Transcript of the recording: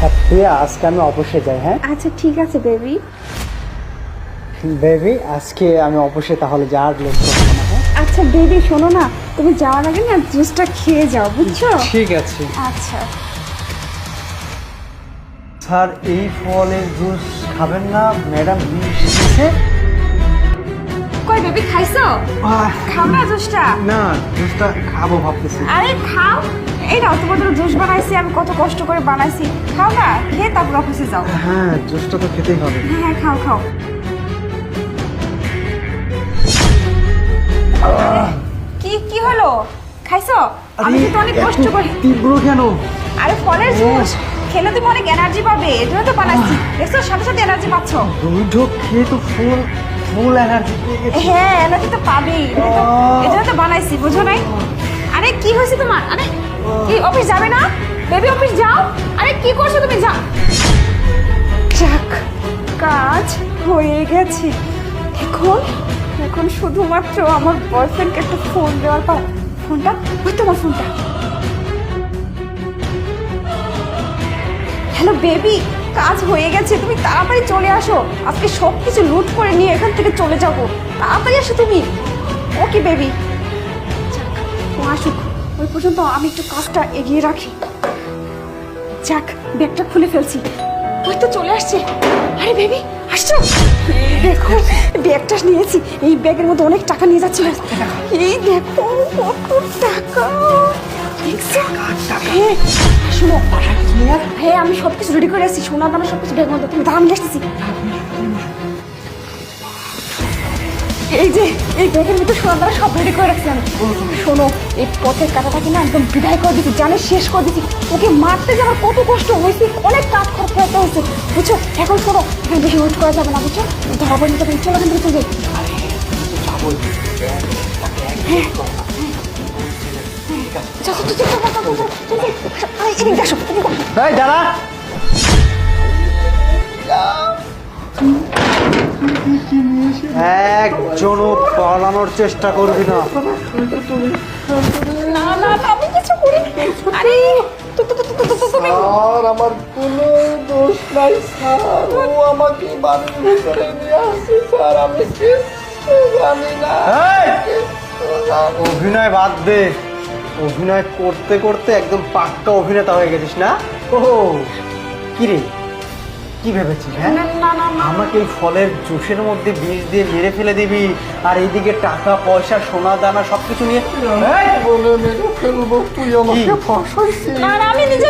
হ্যাঁ প্রিয়া আজকে আমি অফিসে যাই হ্যাঁ? আচ্ছা ঠিক আছে বেবি। বেবি আজকে আমি অফিসে তাহলে যাওয়ার না হ্যাঁ? আচ্ছা বেবি শোনো না তুমি যাওয়ার আগে না জুসটা খেয়ে যাও বুঝছ? ঠিক আছে। আচ্ছা। স্যার এই ফলের জুস খাবেন না ম্যাডাম দিয়েছে কই বেবি খাইছো? খাও না জুসটা। না জুসটা খাব ভাবতেছি। আরে খাও। এই নাও জন্য জুস বানাইছি আমি কত কষ্ট করে বানাইছি। খাও না খেয়ে তারপর অফিসে যাও। হ্যাঁ জুসটা তো খেতেই হবে। হ্যাঁ হ্যাঁ খাও খাও। কি কি হলো? খাইছো? আমি কিন্তু অনেক কষ্ট করে। তীব্র কেন? আরে ফলের জুস। খেলে তুমি অনেক এনার্জি পাবে এজন্য তো বানাইছি। দেখছ সাথে সাথে এনার্জি পাচ্ছ। ঢোক খেয়ে তো ফুল ফুল এনার্জি হ্যাঁ এনার্জি তো পাবেই। এজন্য তো বানাইছি বুঝো নাই? আরে কি হয়েছে তোমার? আরে কি, অফিস যাবে না? বেবি অফিস যাও। আরে কি করছ তুমি? যাও যাক, কাজ হয়ে গেছে। এখন এখন শুধুমাত্র আমার বয়ফ্রেন্ডকে একটা ফোন দেওয়ার পর ফোনটা ওই তোমার ফোনটা হ্যালো বেবি কাজ হয়ে গেছে। তুমি তাড়াতাড়ি চলে আসো। আজকে সব কিছু লুট করে নিয়ে এখান থেকে চলে যাব। তাড়াতাড়ি আসো তুমি। ওকে বেবি আসুক। ওই পর্যন্ত আমি একটু কাজটা এগিয়ে রাখি। যাক ব্যাগটা খুলে ফেলছি। ওই তো চলে আসছে। আরে বেবি আসছো? দেখো ব্যাগটা নিয়েছি। এই ব্যাগের মধ্যে অনেক টাকা নিয়ে যাচ্ছিল। এই দেখো কত টাকা। দেখছ? হ্যাঁ। শোনো হ্যাঁ আমি সব কিছু রেডি করে আসছি। সোনা দানা সব কিছু ব্যাগের মধ্যে। তুমি দাম নিয়ে আসতেছি। এই যে এই ব্যাগের ভিতরে সোনা দানা সব রেডি করে রাখছি আমি। শোনো এই পথের কাটাটাকে না একদম বিদায় করে দিচ্ছি জানে শেষ করে দিচ্ছি ওকে মারতে যাওয়ার কত কষ্ট হয়েছে অনেক কাজ খরচ করতে হয়েছে। বুঝছ? এখন শোনো এখানে বেশি ওয়েট করা যাবে না বুঝছ? ধরা পড়ে নিতে চলো এখান চলে যাই। হ্যাঁ। চলো, দাঁড়া। একজনও পালানোর চেষ্টা করবি না। না না না, আমি কিছু করিনি। আরে তো তো তো তো তো তুমি আর আমার কোনো দোষ নাই স্যার। ও আমাকে বাড়ির ভিতরে নিয়ে আসছে স্যার। আমি কিচ্ছু জানি না। এই! কিচ্ছু জানি না। অভিনয় বাদ দে। অভিনয় করতে করতে একদম পাক্কা অভিনেতা হয়ে গেছিস না? ও কি রে? কি ভেবেছিস হ্যাঁ? আমাকে এই ফলের জুসের মধ্যে বীজ দিয়ে মেরে ফেলে দিবি আর এইদিকে টাকা পয়সা সোনা দানা সবকিছু নিয়ে বলে মেরে ফেলব তুই আমাকে ফাঁসাইছিস। না না আমি নিজে